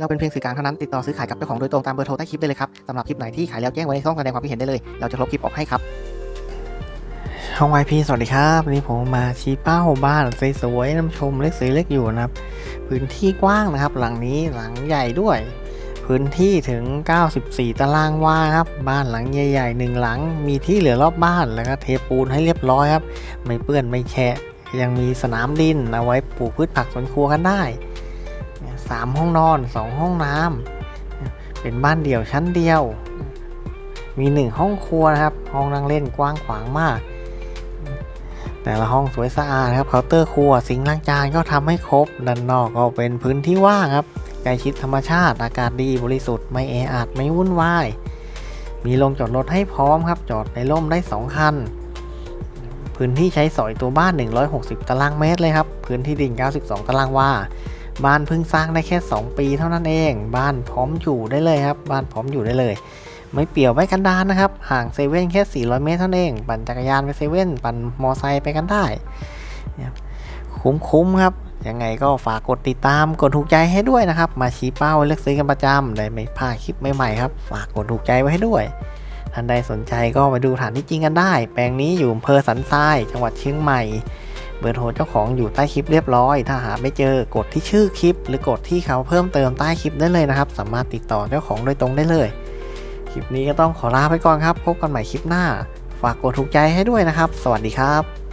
เราเป็นเพียงสื่อกลางเท่านั้นติดต่อซื้อขายกับเจ้าของโดยตรงตามเบอร์โทรใต้คลิปได้เลยครับสำหรับคลิปไหนที่ขายแล้วแจ้งไว้ในช่องแสดงความคิดเห็นได้เลย เราจะลบคลิปออกให้ครับช่องไวพีสวัสดีครับวันนี้ผมมาชี้เป้าบ้านสวยๆน้ำชมเล็กสวยเล็กอยู่นะครับ พื้นที่กว้างนะครับ หลังนี้หลังใหญ่ด้วย พื้นที่ถึง 94 ตารางวาครับ บ้านหลังใหญ่ๆหนึ่งหลัง มีที่เหลือรอบบ้านแล้วก็เทปูนให้เรียบร้อยครับ ไม่เปื้อนไม่แฉะยังมีสนามดินเอาไว้ปลูกพืชผักสวนครัวกันได้ สามห้องนอนสองห้องน้ำเป็นบ้านเดี่ยวชั้นเดียว มีหนึ่งห้องครัวนะครับ ห้องนั่งเล่นกว้างขวางมาก แต่ละห้องสวยสะอาดครับเคาน์เตอร์ครัวสิงล้างจานก็ทำให้ครบด้านนอกก็เป็นพื้นที่ว่างครับใกล้ชิดธรรมชาติอากาศดีบริสุทธิ์ไม่แออัดไม่วุ่นวายมีโรงจอดรถให้พร้อมครับ จอดในร่มได้ 2 คัน พื้นที่ใช้สอยตัวบ้าน 160 ตารางเมตรเลยครับ พื้นที่ดิน 92 ตารางวา บ้านเพิ่งสร้างได้แค่ 2 ปีเท่านั้นเอง บ้านพร้อมอยู่ได้เลยครับ บ้านพร้อมอยู่ได้เลย ไม่เปี่ยวไม่กันดานนะครับ ห่างเซเว่นแค่ 400 เมตรเท่านั้นเอง ปั่นจักรยานไปเซเว่นปั่นมอไซค์ไปกันได้ คุ้มๆครับยังไงก็ฝากกดติดตามกดถูกใจให้ด้วยนะครับ มาชี้เป้าเลือกซื้อกันประจำได้ไม่พลาดคลิปใหม่ๆครับ ฝากกดถูกใจไว้ให้ด้วยท่านใดสนใจก็มาดูฐานที่จริงกันได้ แปลงนี้อยู่อำเภอสันทราย จังหวัดเชียงใหม่ เบอร์โทรเจ้าของอยู่ใต้คลิปเรียบร้อย ถ้าหาไม่เจอกดที่ชื่อคลิป หรือกดที่เขาเพิ่มเติมใต้คลิปได้เลยนะครับ สามารถติดต่อเจ้าของโดยตรงได้เลย คลิปนี้ก็ต้องขอลาไปก่อนครับ พบกันใหม่คลิปหน้า ฝากกดถูกใจให้ด้วยนะครับ สวัสดีครับ